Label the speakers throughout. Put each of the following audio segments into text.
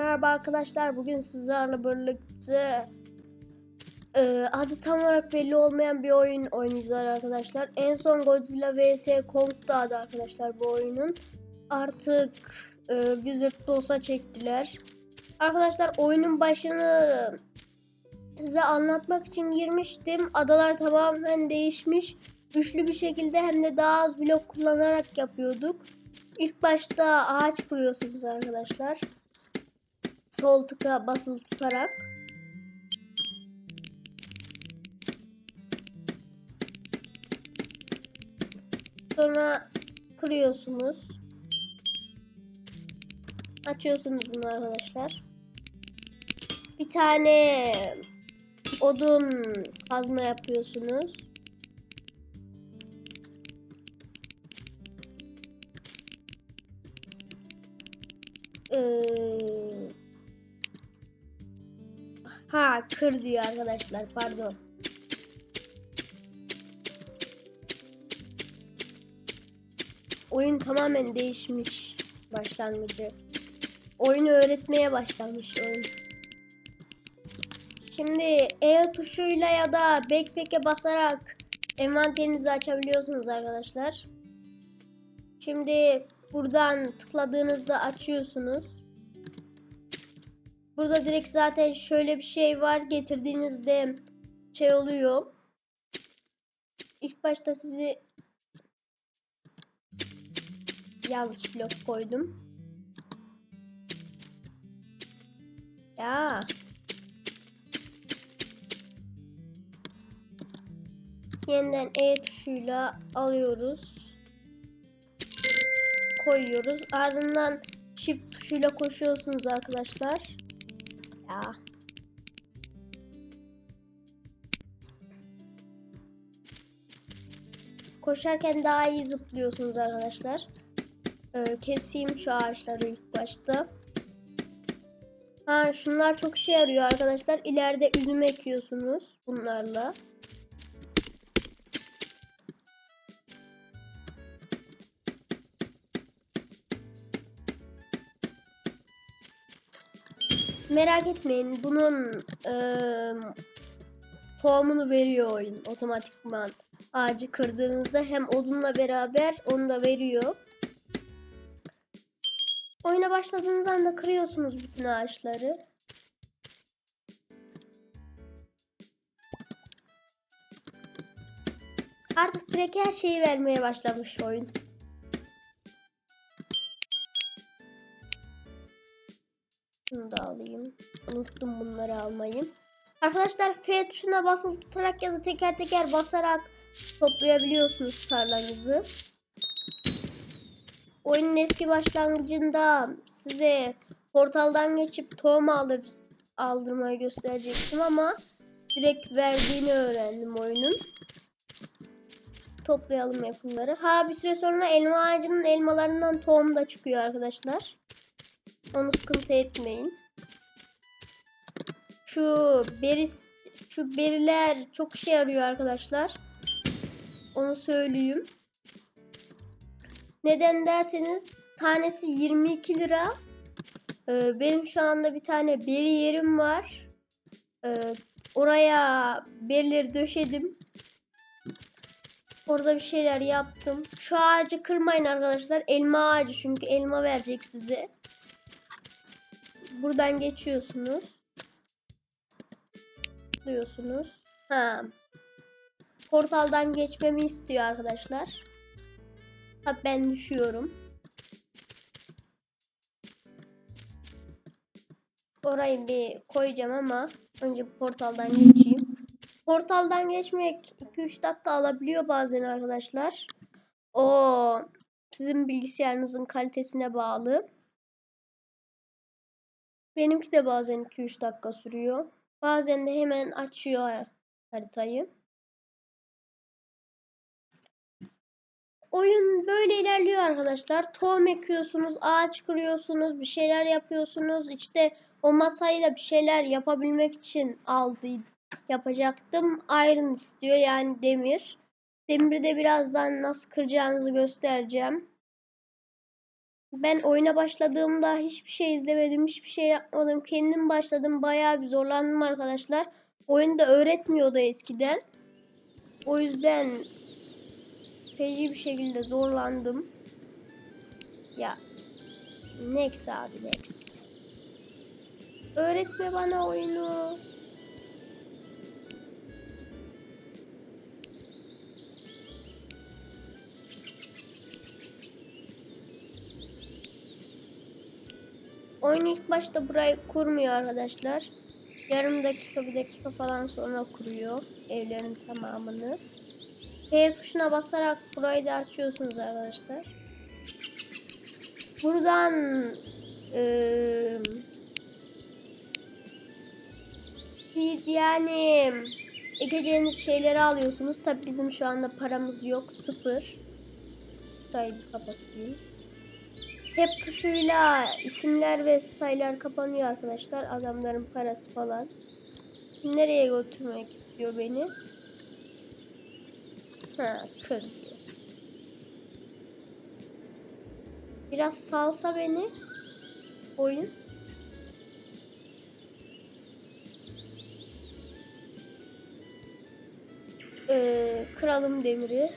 Speaker 1: merhaba arkadaşlar. Bugün sizlerle birlikte e, adı tam olarak belli olmayan bir oyun oynayacağız arkadaşlar. En son Godzilla vs Kong'da adı arkadaşlar bu oyunun. Artık e, Wizard DOS'a çektiler. Arkadaşlar oyunun başını size anlatmak için girmiştim. Adalar tamamen değişmiş. Güçlü bir şekilde hem de daha az blok kullanarak yapıyorduk. İlk başta ağaç kuruyorsunuz arkadaşlar. Sol tıka basılı tutarak. Sonra kırıyorsunuz. Açıyorsunuz bunu arkadaşlar. Bir tane odun kazma yapıyorsunuz. Kır diyor arkadaşlar pardon. Oyun tamamen değişmiş başlangıcı. Oyunu öğretmeye başlamış oyun. Şimdi E tuşuyla ya da backpack'e basarak envanterinizi açabiliyorsunuz arkadaşlar. Şimdi buradan tıkladığınızda açıyorsunuz. Burada direkt zaten şöyle bir şey var. Getirdiğinizde şey oluyor. İlk başta sizi yanlış blok koydum. Ya. Yeniden E tuşuyla alıyoruz. Koyuyoruz. Ardından shift tuşuyla koşuyorsunuz arkadaşlar. Ya. Koşarken daha iyi zıplıyorsunuz arkadaşlar. Ee, keseyim şu ağaçları ilk başta. Ha şunlar çok işe yarıyor arkadaşlar. İleride üzüm ekiyorsunuz bunlarla. Merak etmeyin bunun eee, tohumunu veriyor oyun otomatikman. Ağacı kırdığınızda hem odunla beraber onu da veriyor. Oyuna başladığınız anda kırıyorsunuz bütün ağaçları. Artık direkt her şeyi vermeye başlamış oyun. Şunu da alayım. Unuttum bunları almayı. Arkadaşlar F tuşuna basılı tutarak ya da teker teker basarak toplayabiliyorsunuz tarlanızı. Oyunun eski başlangıcında size portaldan geçip tohum alır, aldırmayı gösterecektim ama direkt verdiğini öğrendim oyunun. Toplayalım yapımları. Ha bir süre sonra elma ağacının elmalarından tohum da çıkıyor arkadaşlar. Onu sıkıntı etmeyin. Şu beris şu beriler çok işe yarıyor arkadaşlar. Onu söyleyeyim. Neden derseniz tanesi 22 lira. Ee, benim şu anda bir tane beri yerim var. Ee, oraya berileri döşedim. Orada bir şeyler yaptım. Şu ağacı kırmayın arkadaşlar. Elma ağacı çünkü elma verecek size. Buradan geçiyorsunuz. Tıklıyorsunuz. Ha. Portaldan geçmemi istiyor arkadaşlar. Ha ben düşüyorum. Orayı bir koyacağım ama önce portaldan geçeyim. Portaldan geçmek 2-3 dakika alabiliyor bazen arkadaşlar. O sizin bilgisayarınızın kalitesine bağlı. Benimki de bazen 2-3 dakika sürüyor. Bazen de hemen açıyor haritayı. Oyun böyle ilerliyor arkadaşlar. Tohum ekiyorsunuz, ağaç kırıyorsunuz, bir şeyler yapıyorsunuz. İşte o masayı da bir şeyler yapabilmek için aldı yapacaktım. Iron istiyor yani demir. Demiri de birazdan nasıl kıracağınızı göstereceğim. Ben oyuna başladığımda hiçbir şey izlemedim, hiçbir şey yapmadım. Kendim başladım. Bayağı bir zorlandım arkadaşlar. Oyunda öğretmiyordu eskiden. O yüzden feci bir şekilde zorlandım. Ya next abi next. Öğretme bana oyunu. Oyun ilk başta burayı kurmuyor arkadaşlar. Yarım dakika bir dakika falan sonra kuruyor evlerin tamamını. P tuşuna basarak burayı da açıyorsunuz arkadaşlar. Buradan eee bir yani ekeceğiniz şeyleri alıyorsunuz. Tabi bizim şu anda paramız yok. Sıfır. Şurayı bir kapatayım. Tab tuşuyla isimler ve sayılar kapanıyor arkadaşlar. Adamların parası falan. Nereye götürmek istiyor beni? Ha, kır diyor. Biraz salsa beni. Oyun. Ee, kıralım demiri.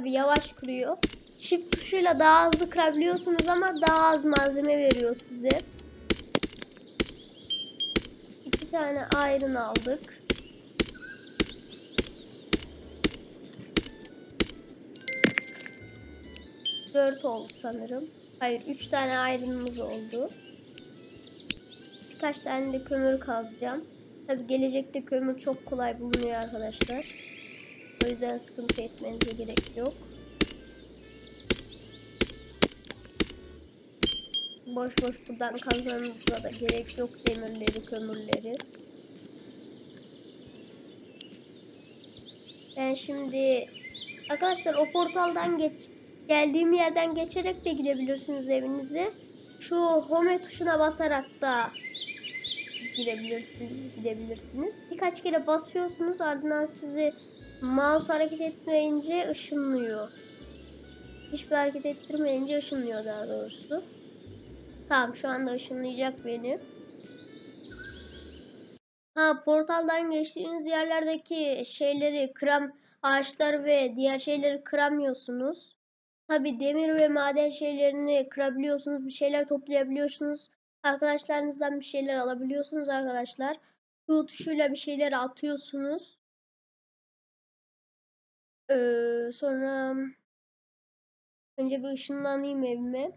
Speaker 1: Tabi yavaş kırıyor. Shift tuşuyla daha hızlı kırabiliyorsunuz ama daha az malzeme veriyor size. İki tane iron aldık. Dört oldu sanırım. Hayır, üç tane iron'ımız oldu. Birkaç tane de kömür kazacağım. Tabi gelecekte kömür çok kolay bulunuyor arkadaşlar. Yüzden sıkıntı etmenize gerek yok. Boş boş buradan kazmanıza da gerek yok demirleri, kömürleri. Ben şimdi arkadaşlar o portaldan geç geldiğim yerden geçerek de gidebilirsiniz evinize. Şu home tuşuna basarak da girebilirsiniz, gidebilirsiniz. Birkaç kere basıyorsunuz ardından sizi mouse hareket etmeyince ışınlıyor. Hiçbir hareket ettirmeyince ışınlıyor daha doğrusu. Tamam şu anda ışınlayacak beni. Ha portaldan geçtiğiniz yerlerdeki şeyleri kıram ağaçlar ve diğer şeyleri kıramıyorsunuz. Tabi demir ve maden şeylerini kırabiliyorsunuz. Bir şeyler toplayabiliyorsunuz. Arkadaşlarınızdan bir şeyler alabiliyorsunuz arkadaşlar. Bu tuşuyla bir şeyler atıyorsunuz. Ee, sonra önce bir ışınlanayım evime.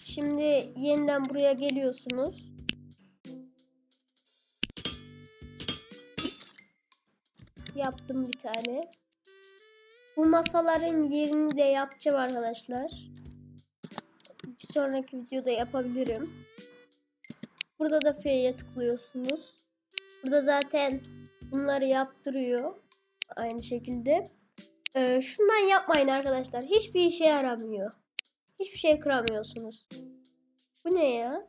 Speaker 1: Şimdi yeniden buraya geliyorsunuz. Yaptım bir tane. Bu masaların yerini de yapacağım arkadaşlar. Bir sonraki videoda yapabilirim. Burada da F'ye tıklıyorsunuz. Burada zaten bunları yaptırıyor. Aynı şekilde. Ee, şundan yapmayın arkadaşlar. Hiçbir işe yaramıyor. Hiçbir şey kıramıyorsunuz. Bu ne ya?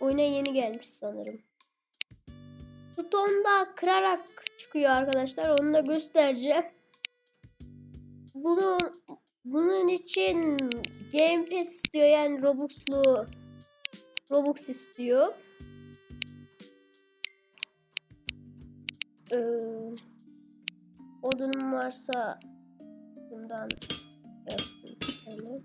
Speaker 1: Oyuna yeni gelmiş sanırım. Butonda kırarak çıkıyor arkadaşlar. Onu da göstereceğim. Bunu bunun için Game Pass istiyor yani Robux'lu Robux istiyor. Ee, odunum varsa bundan bir tane.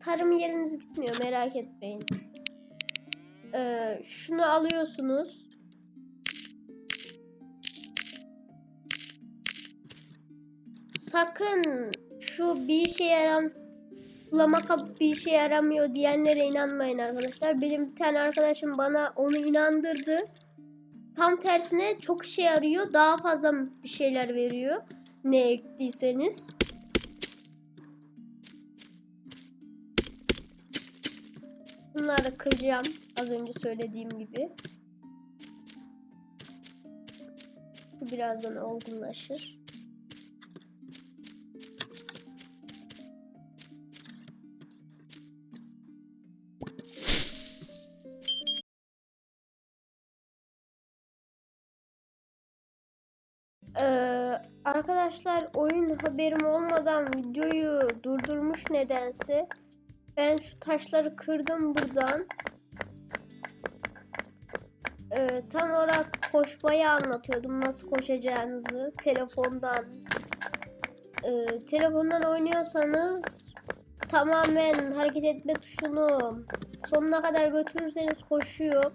Speaker 1: Tarım yeriniz gitmiyor merak etmeyin. Ee, şunu alıyorsunuz. Sakın şu bir işe yaram sulama kabı bir işe yaramıyor diyenlere inanmayın arkadaşlar. Benim bir tane arkadaşım bana onu inandırdı. Tam tersine çok işe yarıyor. Daha fazla bir şeyler veriyor. Ne ektiyseniz. Bunları kıracağım. Az önce söylediğim gibi. Birazdan olgunlaşır. Arkadaşlar oyun haberim olmadan videoyu durdurmuş nedense. Ben şu taşları kırdım buradan. Ee, tam olarak koşmayı anlatıyordum. Nasıl koşacağınızı telefondan. Ee, telefondan oynuyorsanız tamamen hareket etme tuşunu sonuna kadar götürürseniz koşuyor.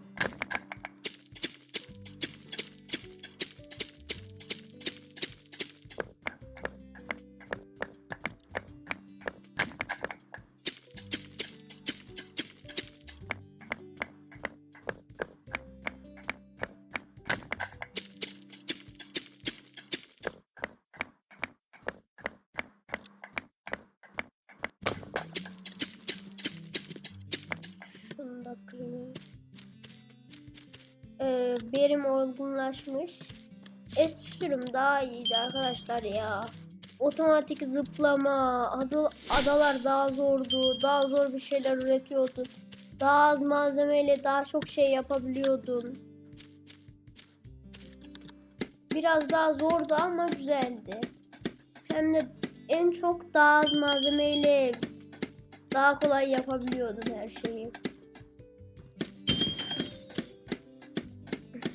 Speaker 1: Olgunlaşmış. Eski daha iyiydi arkadaşlar ya. Otomatik zıplama, adı, adalar daha zordu. Daha zor bir şeyler üretiyordun. Daha az malzemeyle daha çok şey yapabiliyordun. Biraz daha zordu ama güzeldi. Hem de en çok daha az malzemeyle daha kolay yapabiliyordun her şeyi.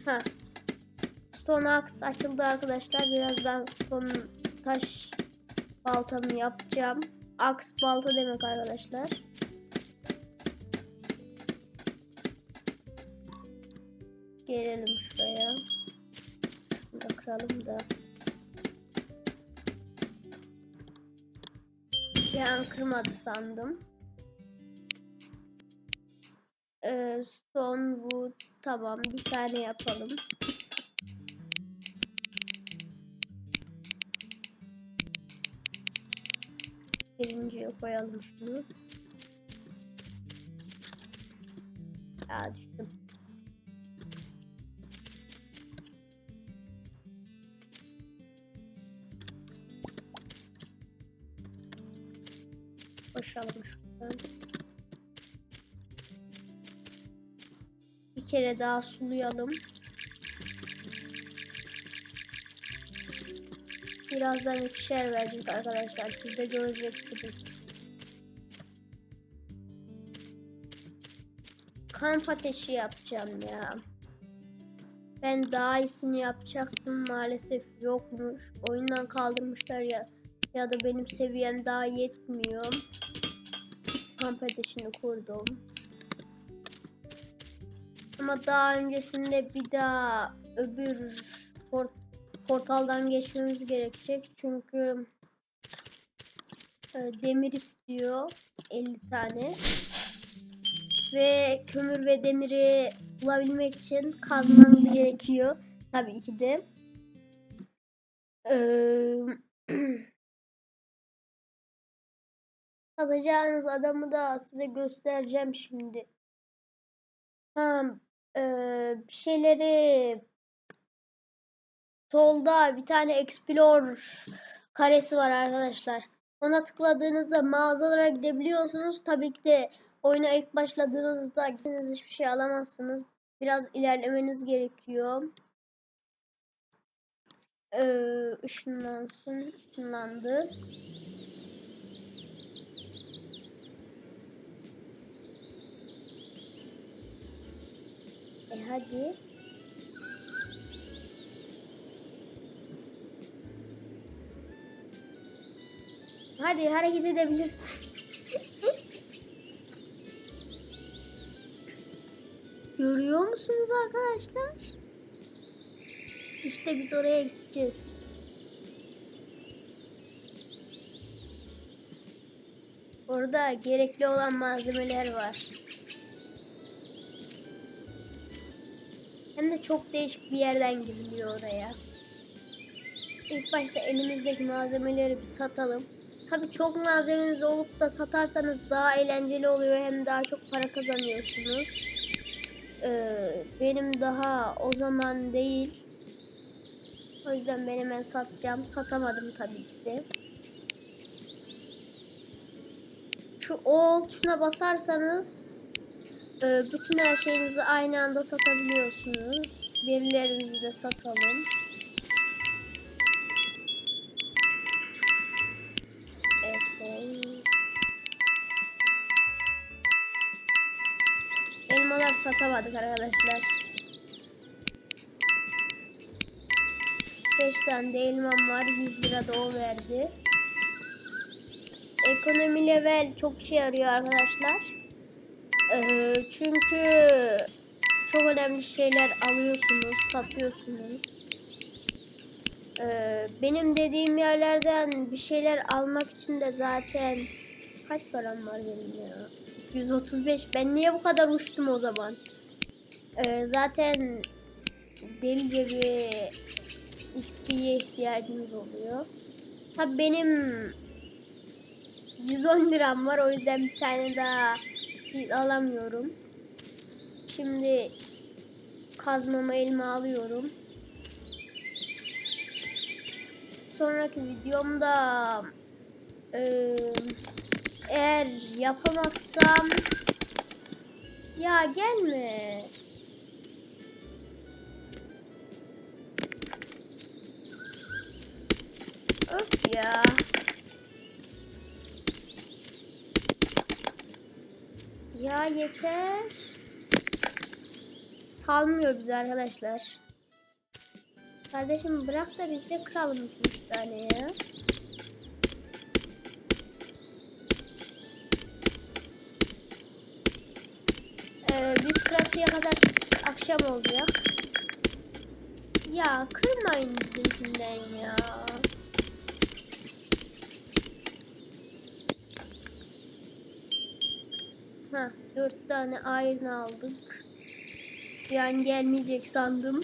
Speaker 1: Ha. Stone axe açıldı arkadaşlar. Birazdan stone taş baltamı yapacağım. Aks balta demek arkadaşlar. Gelelim şuraya. Şunu da kıralım da. An kırmadı sandım. Ee, bu tamam bir tane yapalım. Birinciye koyalım şunu. Ya düştüm. Kere daha sulayalım. Birazdan ikişer verecek arkadaşlar. Siz de göreceksiniz. Kamp ateşi yapacağım ya. Ben daha iyisini yapacaktım. Maalesef yokmuş. Oyundan kaldırmışlar ya. Ya da benim seviyem daha yetmiyor. Kamp ateşini kurdum. Ama daha öncesinde bir daha öbür port portaldan geçmemiz gerekecek. Çünkü e, demir istiyor 50 tane. Ve kömür ve demiri bulabilmek için kazmanız gerekiyor. Tabii ki de. Ee, Alacağınız adamı da size göstereceğim şimdi. Ha, e, şeyleri solda bir tane explore karesi var arkadaşlar. Ona tıkladığınızda mağazalara gidebiliyorsunuz. Tabii ki de oyuna ilk başladığınızda gidiniz hiçbir şey alamazsınız. Biraz ilerlemeniz gerekiyor. Ee, ışınlansın. Işınlandı. E hadi. Hadi hareket edebilirsin. Görüyor musunuz arkadaşlar? İşte biz oraya gideceğiz. Orada gerekli olan malzemeler var. Hem de çok değişik bir yerden giriliyor oraya. İlk başta elimizdeki malzemeleri bir satalım. Tabii çok malzemeniz olup da satarsanız daha eğlenceli oluyor hem daha çok para kazanıyorsunuz. Ee, benim daha o zaman değil. O yüzden ben hemen satacağım. Satamadım tabii ki de. Şu o tuşuna basarsanız ee, bütün her şeyinizi aynı anda satabiliyorsunuz. Birilerimizi de satalım. Evet. Elmalar satamadık arkadaşlar. 5 tane de elmam var. 100 lira da o verdi. Ekonomi level çok şey arıyor arkadaşlar. Ee, çünkü çok önemli şeyler alıyorsunuz, satıyorsunuz. Ee, benim dediğim yerlerden bir şeyler almak için de zaten kaç param var benim ya? 135. Ben niye bu kadar uçtum o zaman? Ee, zaten delice bir XP'ye ihtiyacımız oluyor. Tabi benim 110 liram var o yüzden bir tane daha biz alamıyorum. Şimdi kazmama elime alıyorum. Sonraki videomda eee, eğer yapamazsam ya gelme. Öf ya. Ya yeter. Salmıyor bizi arkadaşlar. Kardeşim bırak da biz de kralım bir tane ya. Ee, biz klasıya kadar akşam olacak. Ya kırmayın bizimkinden ya. Ha, dört tane iron aldık. Yani gelmeyecek sandım.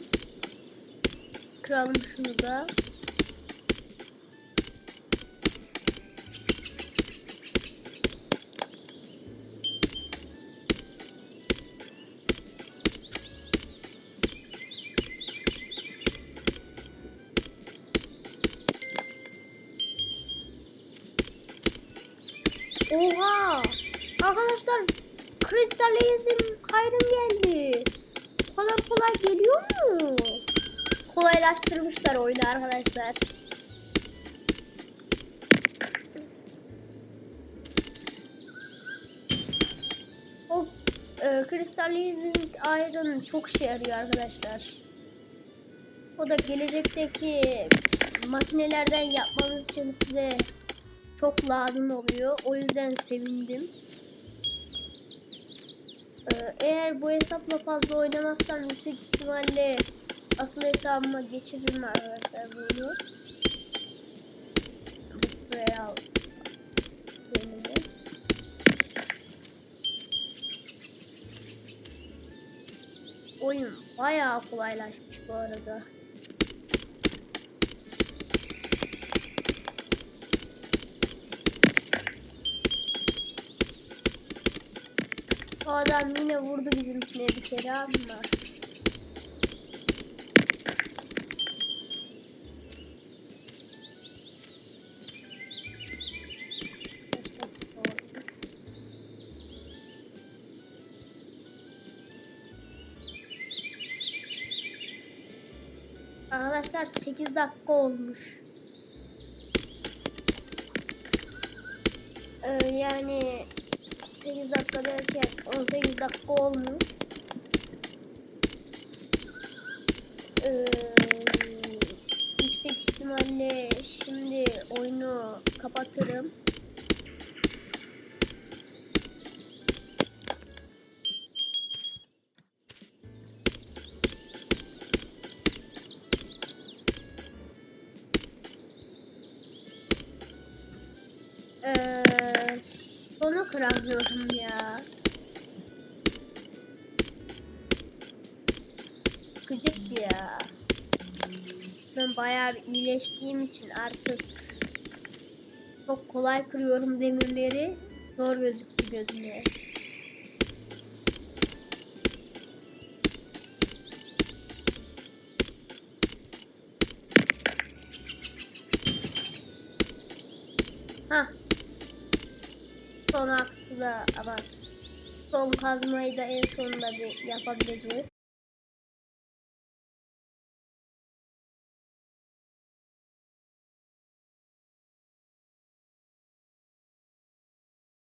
Speaker 1: Kıralım şunu da. Oha! Arkadaşlar Kristalizm Iron geldi. Bu kadar kolay geliyor mu? Kolaylaştırmışlar oyunu arkadaşlar. O e, Crystallizing Iron çok işe yarıyor arkadaşlar. O da gelecekteki makinelerden yapmanız için size çok lazım oluyor. O yüzden sevindim. Ee, Eğer bu hesapla fazla oynamazsam yüksek ihtimalle asıl hesabıma geçiririm arkadaşlar bunu. Buraya. Oyun bayağı kolaylaşmış bu arada. Adam yine vurdu bizimkine bir kere ama. Arkadaşlar 8 dakika olmuş. Ee, yani 8 dakika derken 18 dakika olmuş. Ee, yüksek ihtimalle şimdi oyunu kapatırım. Ee, sonu kıramıyorum Ben bayağı iyileştiğim için artık çok kolay kırıyorum demirleri. Zor gözüktü gözüme. Hah. Son aksı da ama son kazmayı da en sonunda bir yapabileceğiz.